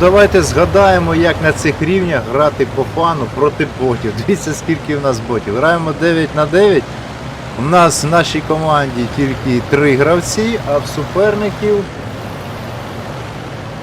давайте згадаємо, як на цих рівнях грати по фану проти ботів. Дивіться, скільки в нас ботів. Граємо 9 на 9. У нас в нашій команді тільки 3 гравці, а в суперників.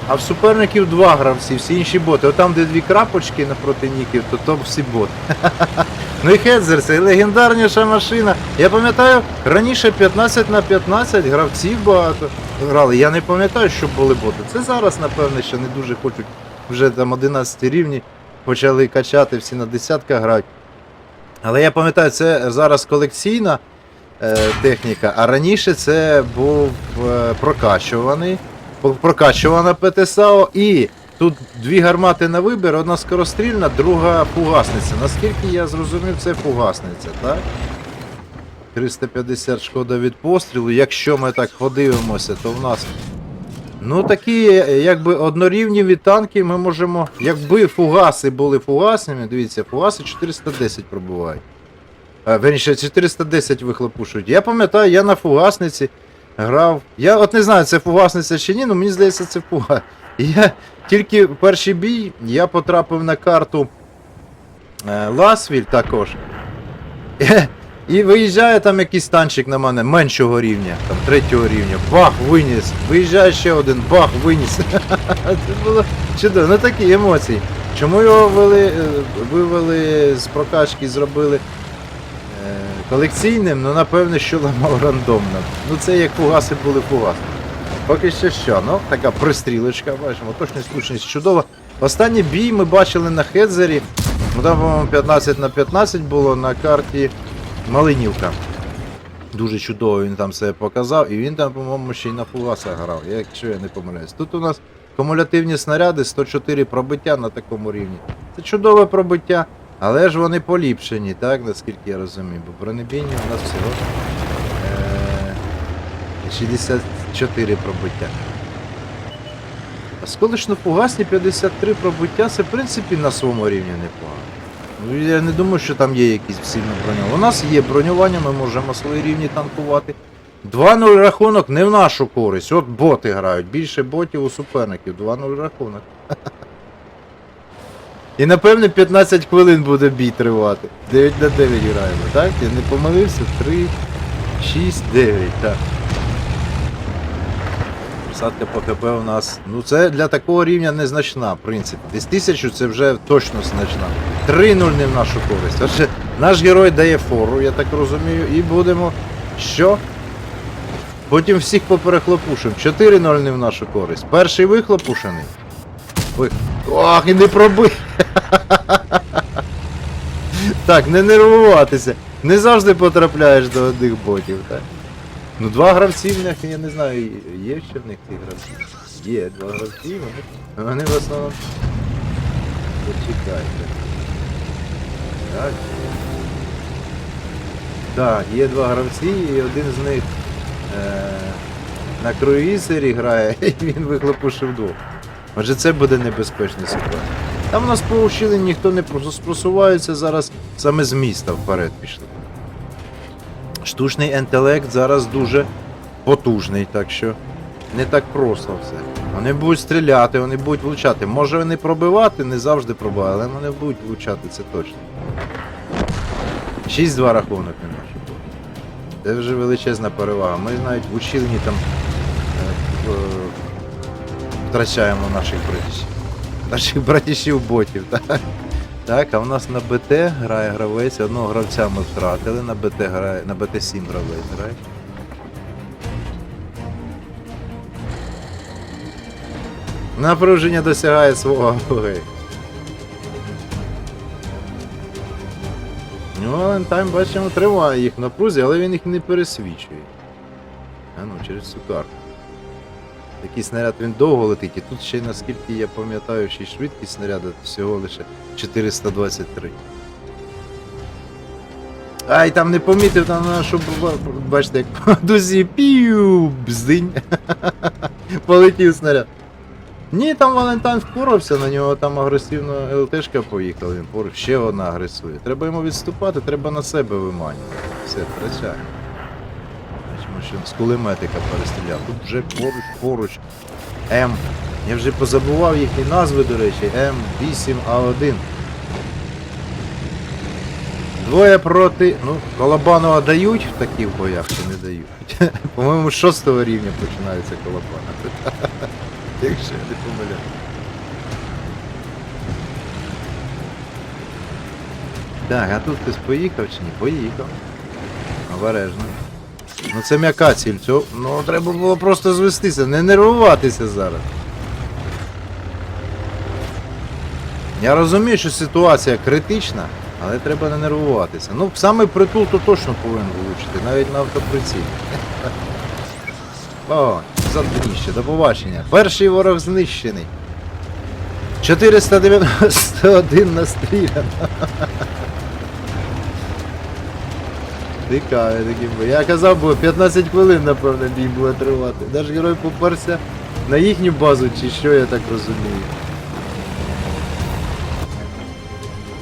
А в суперників два гравці, всі інші боти. Отам, де дві крапочки напроти ніків, то то всі боти. Ну і Хедзер, це легендарніша машина. Я пам'ятаю, раніше 15 на 15 гравців багато грали. Я не пам'ятаю, що були боти. Це зараз, напевне, що не дуже хочуть вже там 11 рівні почали качати, всі на десятках грають. Але я пам'ятаю, це зараз колекційна е, техніка, а раніше це був е, прокачуваний, прокачувана ПТСАО і тут дві гармати на вибір, одна скорострільна, друга фугасниця. Наскільки я зрозумів, це фугасниця, так? 350 шкода від пострілу. Якщо ми так подивимося, то в нас. Ну такі, якби однорівні танків ми можемо. Якби фугаси були фугасними, дивіться, фугаси 410 пробувають. Верніше, 410 вихлопушують. Я пам'ятаю, я на фугасниці грав. Я от не знаю, це фугасниця чи ні, але мені здається, це фугас. І Я тільки в перший бій я потрапив на карту е, Ласвіль також. І виїжджає там якийсь танчик на мене меншого рівня, там третього рівня. Бах, виніс. Виїжджає ще один, бах, виніс. Це було чудово. Ну такі емоції. Чому його е, вивели з прокачки, зробили колекційним? Ну напевне, що ламав рандомно. Ну це як фугаси були фугаси. Поки що що, ну така пристрілочка, бачимо, точність, точність чудова. Останній бій ми бачили на Хедзері. Ну там, по-моєму, 15 на 15 було на карті Малинівка. Дуже чудово він там себе показав, і він там, по-моєму, ще й на фугасах грав, якщо я не помиляюсь. Тут у нас кумулятивні снаряди 104 пробиття на такому рівні. Це чудове пробиття, але ж вони поліпшені, так, наскільки я розумію, бо бронебійні у нас всього е- 64 пробиття. А сколишно-фугасні 53 пробиття, це в принципі на своєму рівні непогано. Ну, я не думаю, що там є якісь сильно бронювання. У нас є бронювання, ми можемо свої рівні танкувати. 2-0 рахунок не в нашу користь. От боти грають. Більше ботів у суперників. 2-0 рахунок. І напевне 15 хвилин буде бій тривати. 9 на 9 граємо, так? Я не помилився? 3, 6, 9, так. Присадка по ХП у нас. Ну це для такого рівня незначна, в принципі. Десь тисячу це вже точно значна. 3-0 не в нашу користь. Отже, наш герой дає фору, я так розумію, і будемо. Що? Потім всіх поперехлопушимо. 4-0 не в нашу користь. Перший вихлопушений. Ви... Ох, і не пробив. Так, не нервуватися. Не завжди потрапляєш до одних ботів, так? Ну, два гравці в них, я не знаю, є ще в них ці гравці. Є, два гравці, вони, вони в основному. Почекайте. Так. Так, є два гравці, і один з них е- на круїзері грає, і він вихлопушив двох. Отже, це буде небезпечний ситуація. Там у нас по ущелині ніхто не прос- просувається, зараз саме з міста вперед пішли. Штучний інтелект зараз дуже потужний, так що не так просто все. Вони будуть стріляти, вони будуть влучати. Може вони пробивати, не завжди пробивають, але вони будуть влучати, це точно. 6-2 рахунок не наш. Це вже величезна перевага. Ми навіть в училні там е, е, втрачаємо наших братішів. Наших братішів ботів, так? Так, а в нас на БТ грає гравець, одного гравця ми втратили, на БТ грає, на БТ-7 гравець грає. Напруження досягає свого апогею. Ну, Валентайн, бачимо, тримає їх в напрузі, але він їх не пересвічує. А ну, через цю карту. Такий снаряд він довго летить, і тут ще, наскільки я пам'ятаю, ще й швидкість снаряду всього лише 423. Ай, там не помітив, там на що бачите, як по дузі пів бздинь. Полетів снаряд. Ні, там Валентайн впорався, на нього там агресивно ЛТшка поїхала, він поруч ще одна агресує. Треба йому відступати, треба на себе виманювати. Все, втрачає. Що з кулеметика перестріляв. Тут вже поруч, поруч. М. Я вже позабував їхні назви, до речі, М8А1. Двоє проти. Ну, Колобанова дають в таких боях чи не дають? По-моєму, з шостого рівня починаються колобани. Якщо я не помиляю. Так, а тут хтось поїхав чи ні? Поїхав. Обережно. Ну це м'яка ціль, цього. Ну треба було просто звестися, не нервуватися зараз. Я розумію, що ситуація критична, але треба не нервуватися. Ну, саме притул то точно повинен влучити, навіть на автоприцілі. О, задніще, до побачення. Перший ворог знищений. 491 настріляно. Цікаві такі бої. Я казав, бо 15 хвилин, напевно, бій буде тривати. Наш герой поперся на їхню базу, чи що я так розумію.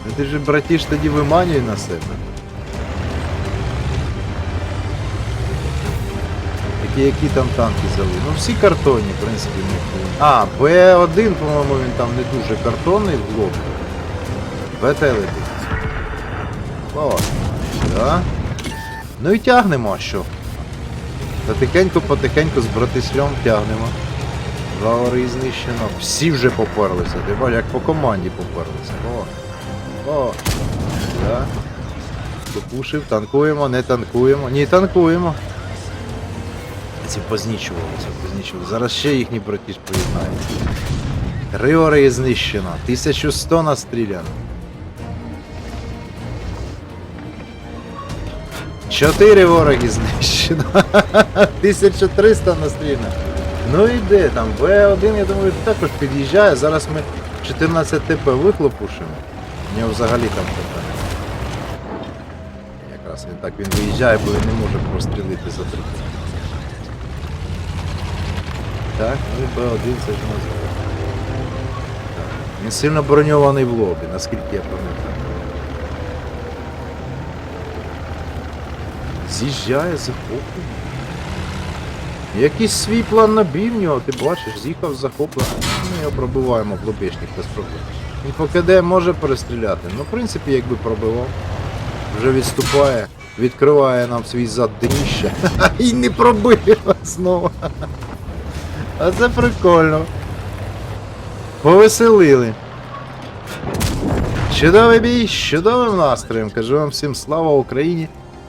Ну ти ж братіш тоді виманюй на себе. Такі які там танки взяли? Ну всі картонні, в принципі, них. А, Б1, по-моєму, він там не дуже картонний в блок. БТ летить. О, да. Ну і тягнемо, а що? Потихеньку, потихеньку з братисльом тягнемо. Два ори знищено. Всі вже поперлися. Ти бачиш, як по команді поперлися. О. О. Да. Допушив, танкуємо, не танкуємо. Ні, танкуємо. Ці познічувалися, познічували. Зараз ще їхні братіж поєднаються. Три ори знищено. 1100 настріляно. Чотири вороги знищено. 1300 настріляно. Ну і де там? В1, я думаю, також під'їжджає. Зараз ми 14 ТП вихлопушимо. У нього взагалі там ТП. Якраз він так він виїжджає, бо він не може прострілити за три. Так, ну і Б1 це ж у. Він сильно броньований в лобі, наскільки я пам'ятаю. З'їжджає, захоплює. Якийсь свій план на бій нього, ти бачиш, з'їхав захоплений. Ми його пробиваємо в лобешник без проблем. Він по може перестріляти. Ну, в принципі, якби пробивав. Вже відступає, відкриває нам свій зад дніще. І не пробив знову. А це прикольно. Повеселили. Чудовий бій, чудовим настроєм. Кажу вам всім слава Україні.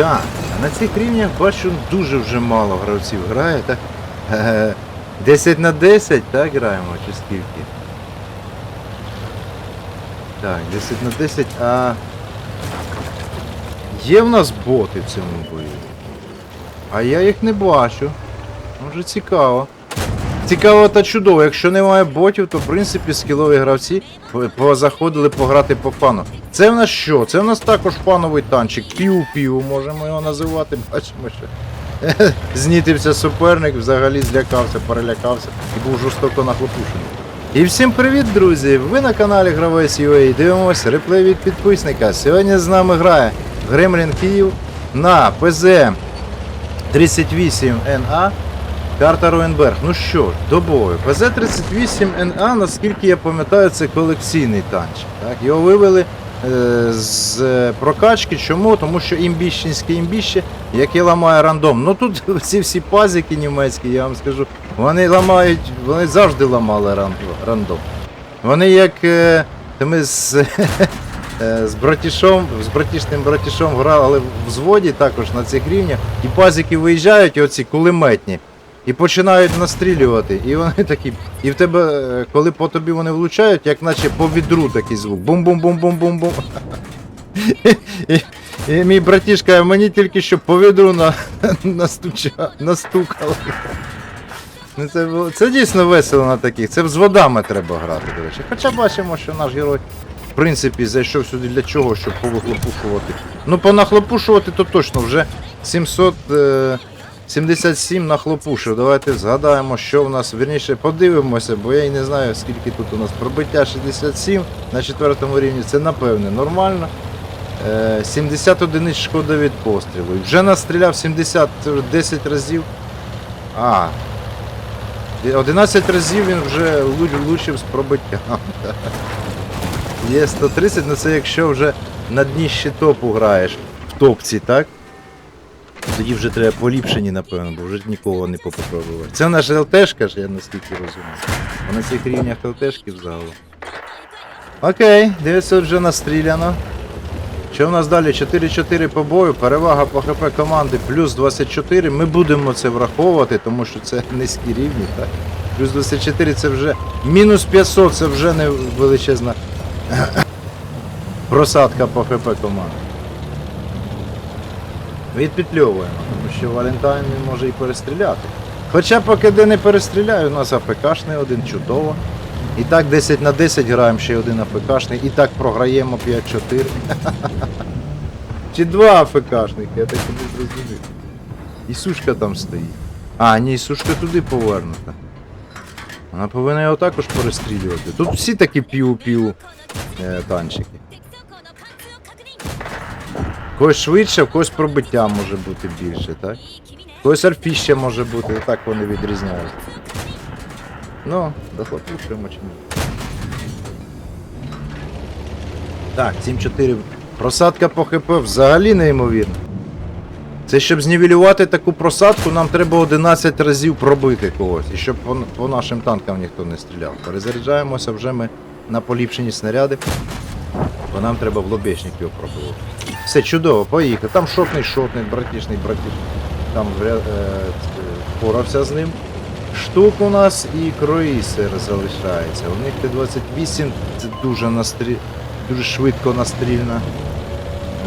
Так, на цих рівнях бачу дуже вже мало гравців грає, так? Е, 10 на 10, так граємо, чи скільки? Так, 10 на 10, а. Є в нас боти в цьому бою. А я їх не бачу. Може цікаво. Цікаво та чудово. Якщо немає ботів, то в принципі скілові гравці по- позаходили пограти по фану. Це в нас що? Це в нас також фановий танчик. Пів-пів, можемо його називати. Бачимо, що знітився суперник, взагалі злякався, перелякався і був жорстоко нахлопушений. І всім привіт, друзі! Ви на каналі Гравець UA. Дивимося реплей від підписника. Сьогодні з нами грає Гремлін Київ на ПЗ 38NA Карта Руенберг. Ну що, ж, до бою. ПЗ-38НА, наскільки я пам'ятаю, це колекційний танчик. Так? Його вивели е, з е, прокачки. Чому? Тому що імбіщенське імбіще, яке ламає рандом. Ну тут ці всі пазики німецькі, я вам скажу, вони ламають, вони завжди ламали рандом. Вони як. Е, ми з, з братішом, з братішним братішом грали в взводі також на цих рівнях, і пазики виїжджають, оці кулеметні. І починають настрілювати. І вони такі. І в тебе, е, коли по тобі вони влучають, як наче по відру такий звук. Бум-бум-бум-бум-бум-бум. І, і мій братішка, мені тільки що по відру на, настукали. Ну, це, це дійсно весело на таких. Це з водами треба грати, до речі. Хоча бачимо, що наш герой, в принципі, зайшов сюди для чого, щоб повихлопушувати. Ну, понахлопушувати то точно вже 777 нахлопушив. Давайте згадаємо, що в нас, вірніше, подивимося, бо я і не знаю, скільки тут у нас пробиття 67 на четвертому рівні. Це напевне нормально. Е, 70 одиниць шкода від пострілу. Вже настріляв 70 10 разів. А. 11 разів він вже лу- влучив з пробиттям. Є 130, ну це якщо вже на дні ще топу граєш в топці, так? Тоді вже треба поліпшені, напевно, бо вже нікого не попробувати. Це наша ЛТшка ж, я наскільки розумію. А на цих рівнях ЛТшки взагалом. Окей, 900 вже настріляно. Що в нас далі? 4-4 по бою, перевага по ХП команди плюс 24. Ми будемо це враховувати, тому що це низькі рівні, так? Плюс 24 це вже. Мінус 500 це вже не величезна просадка по ХП команди. Відпетльовуємо, тому що Валентайн він може і перестріляти. Хоча поки де не перестріляю, у нас АФКшний один чудово. І так 10 на 10 граємо ще один АФКшний, і так програємо 5-4. Чи два АФКшних, я так не зрозумів. І сушка там стоїть. А, ні, сушка туди повернута. Вона повинна його також перестрілювати. Тут всі такі пів-пів е, танчики. Когось швидше, в когось пробиття може бути більше, так? В Когось альфіще може бути, так вони відрізняються. Ну, дохлопушуємо чи ні. Так, 7-4. Просадка по ХП взагалі неймовірна. Це щоб знівелювати таку просадку, нам треба 11 разів пробити когось. І щоб по, по нашим танкам ніхто не стріляв. Перезаряджаємося вже ми на поліпшені снаряди. Бо нам треба в лобешник його пробувати. Все чудово, поїхав. Там шотний, шотний, братішний, братішний. Там е, впорався з ним. Штук у нас і круїсер залишається. У них Т-28 це дуже настрі... дуже швидко настрільна.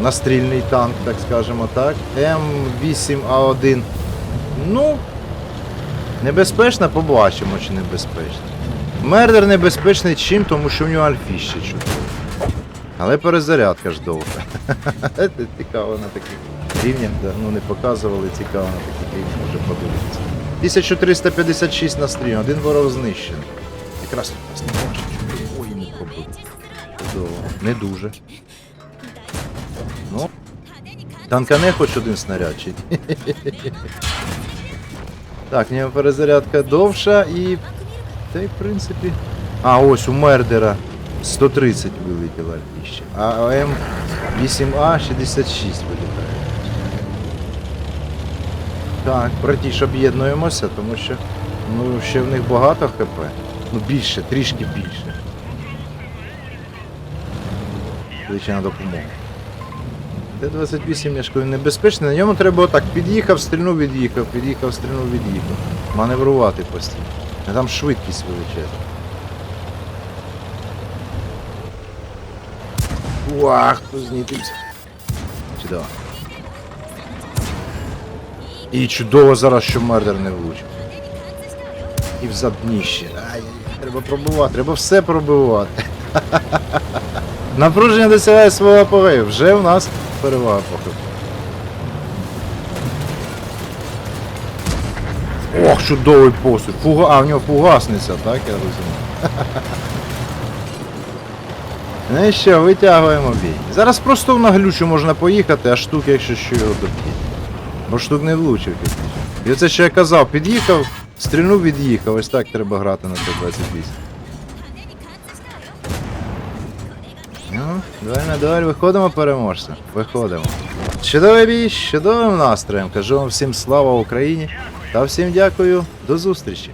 Настрільний танк, так скажемо так. М8А1. Ну, небезпечно, побачимо, чи небезпечно. Мердер небезпечний чим, тому що в нього альфіще чудово. Але перезарядка ж довга. Це цікаво на таких рівнях, ну не показували, цікаво на таких рівнях вже подивитися. 1356 настріляно, один ворог знищений. Якраз тут не бачить. Ой, йому. Чудово. Не дуже. Ну, танкане хоч один снаряд чи? Так, нього перезарядка довша і. Та й в принципі. А, ось у Мердера 130 вилетіло ще. А М8А 66 вилітає. Так, братіш, об'єднуємося, тому що ну, ще в них багато ХП. Ну більше, трішки більше. Звичайна допомога. Т-28 я ж кажу, небезпечний, на ньому треба отак. Під'їхав, стрільнув, від'їхав, під'їхав, стрільнув, від'їхав. Маневрувати постійно. Там швидкість величезна. Уах, знітився. Чудово. І чудово зараз, що мердер не влучив. І в задніще. Ай, треба пробувати, треба все пробивати. Напруження досягає свого апогею. Вже в нас перевага поки. Ох, чудовий посуд. Фуга... А, в нього фугасниця, так, я розумію. Ну і що, витягуємо бій. Зараз просто на глючу можна поїхати, а штук, якщо що його доб'є. Бо штук не влучив. І оце що я казав, під'їхав, стрільнув, від'їхав. Ось так треба грати на Т-28. Ну, давай на дуель виходимо переможця. Виходимо. Чудовий бій, з чудовим настроєм. Кажу вам всім слава Україні та всім дякую. До зустрічі.